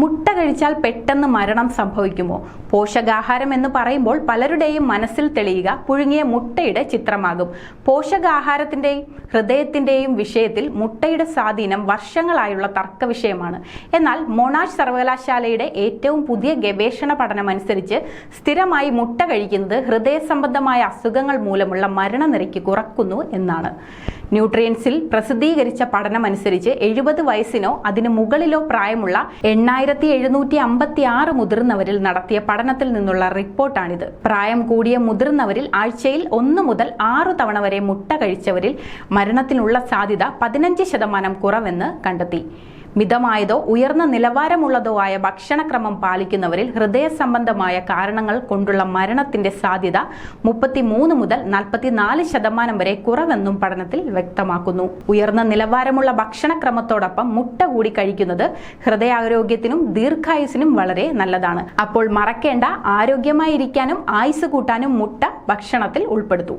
മുട്ട കഴിച്ചാൽ പെട്ടെന്ന് മരണം സംഭവിക്കുമോ? പോഷകാഹാരം എന്ന് പറയുമ്പോൾ പലരുടെയും മനസ്സിൽ തെളിയുക പുഴുങ്ങിയ മുട്ടയുടെ ചിത്രമാകും. പോഷകാഹാരത്തിന്റെയും ഹൃദയത്തിന്റെയും വിഷയത്തിൽ മുട്ടയുടെ സ്വാധീനം വർഷങ്ങളായുള്ള തർക്ക വിഷയമാണ്. എന്നാൽ മൊണാഷ് സർവകലാശാലയുടെ ഏറ്റവും പുതിയ ഗവേഷണ പഠനമനുസരിച്ച് സ്ഥിരമായി മുട്ട കഴിക്കുന്നത് ഹൃദയ സംബന്ധമായ അസുഖങ്ങൾ മൂലമുള്ള മരണനിരക്ക് കുറക്കുന്നു എന്നാണ്. ന്യൂട്രിയൻസിൽ പ്രസിദ്ധീകരിച്ച പഠനമനുസരിച്ച് എഴുപത് വയസ്സിനോ അതിനു മുകളിലോ പ്രായമുള്ള എണ്ണായിരത്തി എഴുന്നൂറ്റി അമ്പത്തി ആറ് മുതിർന്നവരിൽ നടത്തിയ പഠനത്തിൽ നിന്നുള്ള റിപ്പോർട്ടാണിത്. പ്രായം കൂടിയ മുതിർന്നവരിൽ ആഴ്ചയിൽ ഒന്ന് മുതൽ ആറു തവണ വരെ മുട്ട കഴിച്ചവരിൽ മരണത്തിനുള്ള സാധ്യത പതിനഞ്ച് ശതമാനം കുറവെന്ന് കണ്ടെത്തി. മിതമായതോ ഉയർന്ന നിലവാരമുള്ളതോ ആയ ഭക്ഷണക്രമം പാലിക്കുന്നവരിൽ ഹൃദയ സംബന്ധമായ കാരണങ്ങൾ കൊണ്ടുള്ള മരണത്തിന്റെ സാധ്യത മുപ്പത്തിമൂന്ന് മുതൽ നാൽപ്പത്തിനാല് ശതമാനം വരെ കുറവെന്നും പഠനത്തിൽ വ്യക്തമാക്കുന്നു. ഉയർന്ന നിലവാരമുള്ള ഭക്ഷണക്രമത്തോടൊപ്പം മുട്ട കൂടി കഴിക്കുന്നത് ഹൃദയാരോഗ്യത്തിനും ദീർഘായുസിനും വളരെ നല്ലതാണ്. അപ്പോൾ മറക്കേണ്ട ആരോഗ്യമായിരിക്കാനും ആയുസ് കൂട്ടാനും മുട്ട ഭക്ഷണത്തിൽ ഉൾപ്പെടുത്തൂ.